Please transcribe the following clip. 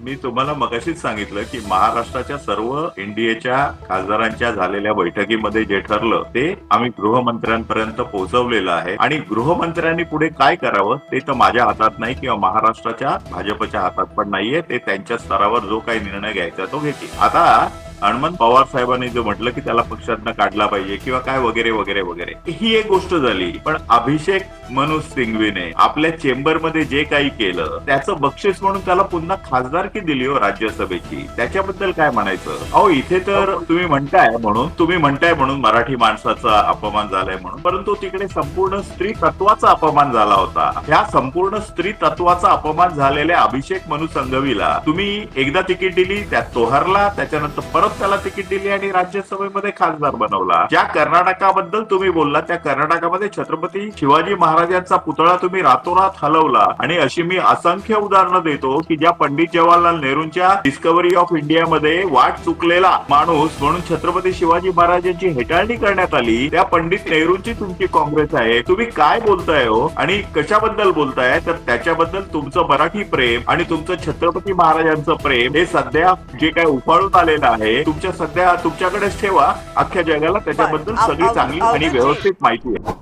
मी तुम्हाला मगाशीच सांगितलं की महाराष्ट्राच्या सर्व एनडीएच्या खासदारांच्या झालेल्या बैठकीमध्ये जे ठरलं ते आम्ही गृहमंत्र्यांपर्यंत पोहोचवलेलं आहे. आणि गृहमंत्र्यांनी पुढे काय करावं ते तर माझ्या हातात नाही किंवा महाराष्ट्राच्या भाजपच्या हातात पण नाहीये. ते त्यांच्या स्तरावर जो काही निर्णय घ्यायचा तो घेतील. आता हनुमंत पवार साहेबांनी जे म्हटलं की त्याला पक्षातनं काढला पाहिजे किंवा काय वगैरे वगैरे वगैरे. ही एक गोष्ट झाली. पण अभिषेक मनु सिंघवीने आपल्या चेंबरमध्ये जे काही केलं त्याचं बक्षीस म्हणून त्याला पुन्हा खासदारकी दिली हो राज्यसभेची. त्याच्याबद्दल काय म्हणायचं? अहो इथे तर तुम्ही म्हणताय म्हणून तुम्ही म्हणताय म्हणून मराठी माणसाचा अपमान झालाय म्हणून. परंतु तिकडे संपूर्ण स्त्री तत्वाचा अपमान झाला होता. ह्या संपूर्ण स्त्री तत्वाचा अपमान झालेल्या अभिषेक मनु संघवीला तुम्ही एकदा तिकीट दिली त्यात तो हरला त्याच्यानंतर परत त्याला तिकीट दिली आणि राज्यसभेमध्ये खासदार बनवला. ज्या कर्नाटकाबद्दल तुम्ही बोलला त्या कर्नाटकामध्ये छत्रपती शिवाजी महाराजांचा पुतळा तुम्ही रातोरात हलवला. आणि अशी मी असंख्य उदाहरणं देतो की ज्या पंडित जवाहरलाल नेहरूंच्या डिस्कव्हरी ऑफ इंडियामध्ये वाट चुकलेला माणूस म्हणून छत्रपती शिवाजी महाराजांची हेटाळणी करण्यात आली त्या पंडित नेहरूंची तुमची काँग्रेस आहे. तुम्ही काय बोलताय हो? आणि कशाबद्दल बोलताय? तर त्याच्याबद्दल तुमचं मराठी प्रेम आणि तुमचं छत्रपती महाराजांचं प्रेम हे सध्या जे काय उफाळून आलेलं आहे तुमच्या सध्या तुमच्याकडेच ठेवा. अख्ख्या जगाला त्याच्याबद्दल सगळी चांगली आणि व्यवस्थित माहिती आहे.